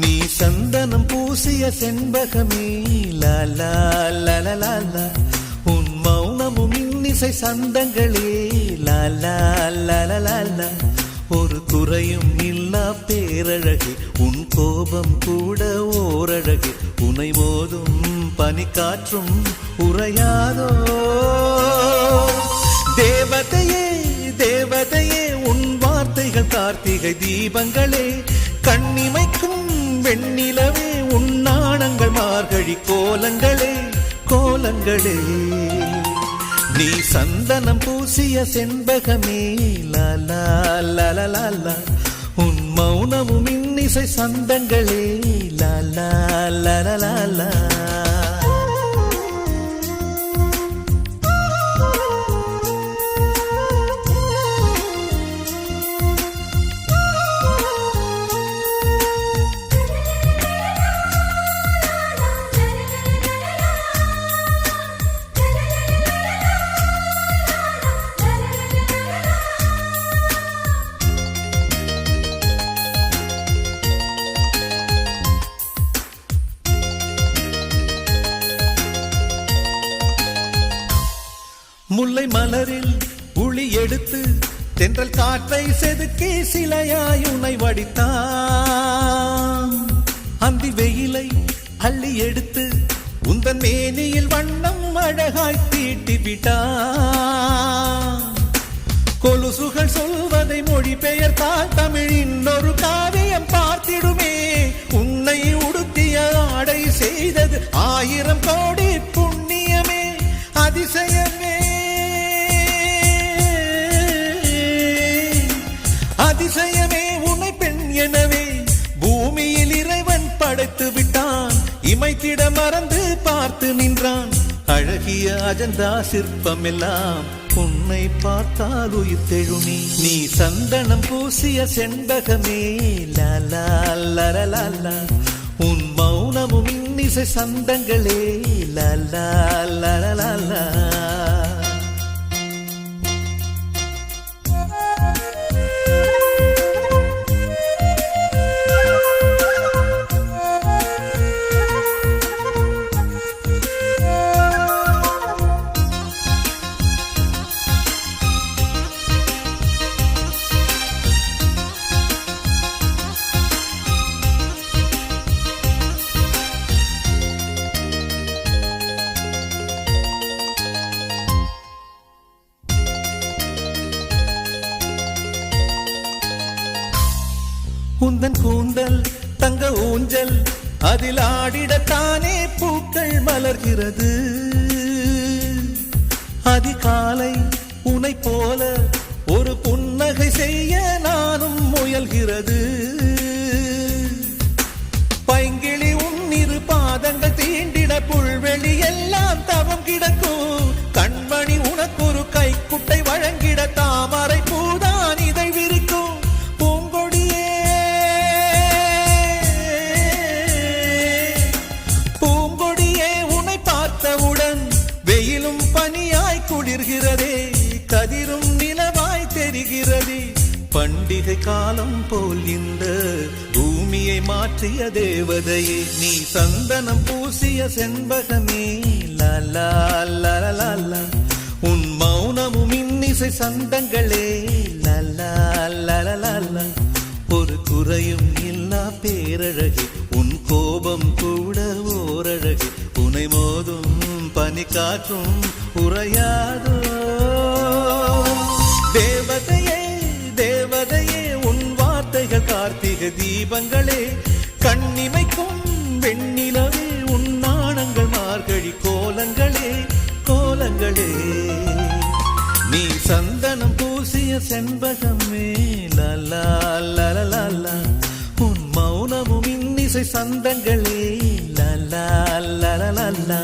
நீ சந்தனம் பூசிய செண்பகமே லாலா லலலாலா உன் மௌனமும் இன்னிசை சந்தங்களே லாலா லலலாலா ஒரு குறையும் இல்லா பேரழகு உன் கோபம் கூட ஓரழகு. உனை மோதும் பனிக்காற்றும் உரையாதோ தேவதையே தேவதையே உன் வார்த்தைகள் கார்த்திகை தீபங்களே. கண்ணிமைக்கும் வெண்ணிலவே உன்னாணங்கள் மார்கழி கோலங்களே கோலங்களே. நீ சந்தனம் பூசிய செண்பகமே லாலா லலலாலா உன் மௌனமும் இன்னிசை சந்தங்களே லாலா லலலாலா முல்லை மலரில் உளி எடுத்து தென்றல் காற்றை செதுக்கி சிலையாய் உனை வடித்தான். அந்தி வெயிலை அள்ளி எடுத்து உந்தன் மேனியில் வண்ணம் அழகாய் தீட்டி விட்டான். கொலுசுகள் சொல்வதை மொழிபெயர்த்தால் தமிழ் இன்னொரு காவியம் பார்த்திடுமே. உன்னை உடுத்திய ஆடை செய்தது ஆயிரம் உண்மை திட மறந்து பார்த்து நின்றான். அழகிய அஜந்தா சிற்பம் எல்லாம் உன்னை பார்த்தால் உயிர் தெழுமே. நீ சந்தனம் பூசிய செண்பகமே லலா லரலாலா உன் மௌனமும் இன்னிசை சந்தங்களே லலா லரலாலா கூந்தன் கூந்தல் தங்க ஊஞ்சல் அதில் ஆடிடத்தானே பூக்கள் மலர்கிறது. அதிகாலை உனை போல ஒரு புன்னகை செய்ய நானும் முயல்கிறது. பைங்கிளி உன்னிரு பாதங்கள் தீண்டிட புல்வெளி எல்லாம் தவ நிலவாய் பண்டிகை காலம் போல் இந்த பூமியை மாற்றிய தேவதையே நீ சந்தனம் பூசிய செண்பகமே. லலா லலா உன் மௌனமும் இன்னிசை சந்தங்களே. லலா லலா ஒரு குறையும் இல்லா பேரழகு உன் கோபம் கூட ஓரழகு. உனை மோதும் பனி காற்றும் உரையாதோ கார்த்திக தீபங்களே கண்ணிமைக்கும் வெண்ணிலவே உன்னாணங்கள் மார்கழி கோலங்களே கோலங்களே. நீ சந்தனம் பூசிய செண்பகமே லலா லலலாலா உன் மௌனமும் இன்னிசை சந்தங்களே லலா லலலாலா